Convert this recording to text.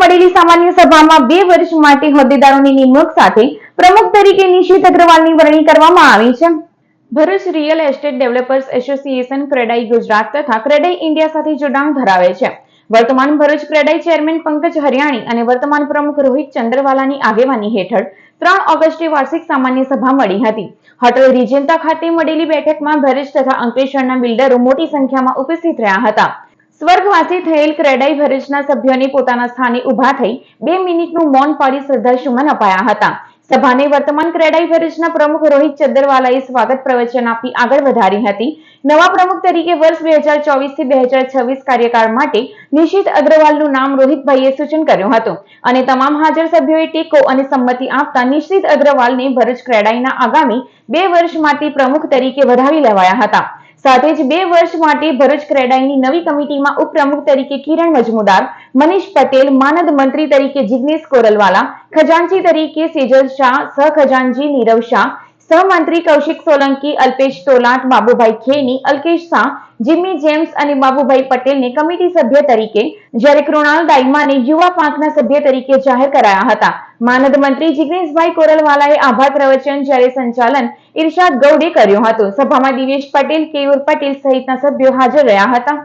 મળેલી સામાન્ય સભામાં બે વર્ષ માટે હોદ્દેદારોની નિમણૂક સાથે પ્રમુખ તરીકે નિશિત અગ્રવાલની વરણી કરવામાં આવી છે. Bharuch real estate developers association CREDAI Gujarat તથા ક્રેડાઈ ઇન્ડિયા સાથે જોડાણ ધરાવે છે. વર્તમાન ભરૂચ ક્રેડાઈ ચેરમેન પંકજ હરિયાણી અને વર્તમાન પ્રમુખ રોહિત ચંદ્રવાલાની આગેવાની હેઠળ ત્રણ ઓગસ્ટે વાર્ષિક સામાન્ય સભા મળી હતી. હોટેલ રિજેન્તા ખાતે મળેલી બેઠકમાં ભરૂચ તથા અંકલેશ્વરના બિલ્ડરો મોટી સંખ્યામાં ઉપસ્થિત રહ્યા હતા. સ્વર્ગવાસી થયેલ ક્રેડાઈ ભરૂચના સભ્યોને પોતાના સ્થાને ઊભા થઈ બે મિનિટનું મૌન પાડી શ્રદ્ધાસુમન અપાયા હતા. સભાને વર્તમાન ક્રેડાઈ ભરૂચના પ્રમુખ રોહિત ચદ્દરવાલાએ સ્વાગત પ્રવચન આપી આગળ વધારી હતી. નવા પ્રમુખ તરીકે વર્ષ બે હજાર ચોવીસથી બે હજાર છવ્વીસ કાર્યકાળ માટે નિશિત અગ્રવાલનું નામ રોહિતભાઈએ સૂચન કર્યું હતું અને તમામ હાજર સભ્યોએ ટેકો અને સંમતિ આપતા નિશ્ચિત અગ્રવાલને ભરૂચ ક્રેડાઈના આગામી બે વર્ષ માટે પ્રમુખ તરીકે વધાવી લેવાયા હતા. સાથે જ બે વર્ષ માટે ભરૂચ ક્રેડાઈની નવી કમિટીમાં ઉપપ્રમુખ તરીકે કિરણ મજમુદાર, મનીષ પટેલ, માનદ મંત્રી તરીકે જિગ્નેશ કોરલવાલા, ખજાનચી તરીકે સેજલ શાહ સહખજાનજી નીરવ શાહ સહમંત્રી કૌશિક સોલંકી, અલ્પેશ તોલાટ બાબુભાઈ ખેની, અલ્કેશ શાહ જીમી જેમ્સ અને બાબુભાઈ પટેલને કમિટી સભ્ય તરીકે, જ્યારે કૃણાલ દાઈમાને યુવા પાંખના સભ્ય તરીકે જાહેર કરાયા હતા. માનદ મંત્રી જિગ્નેશભાઈ કોરલવાલાએ આભાર પ્રવચન જ્યારે સંચાલન ઇરશાદ ગૌડે કર્યું હતું. સભામાં દિવેશ પટેલ, કેયુર પટેલ સહિતના સભ્યો હાજર રહ્યા હતા.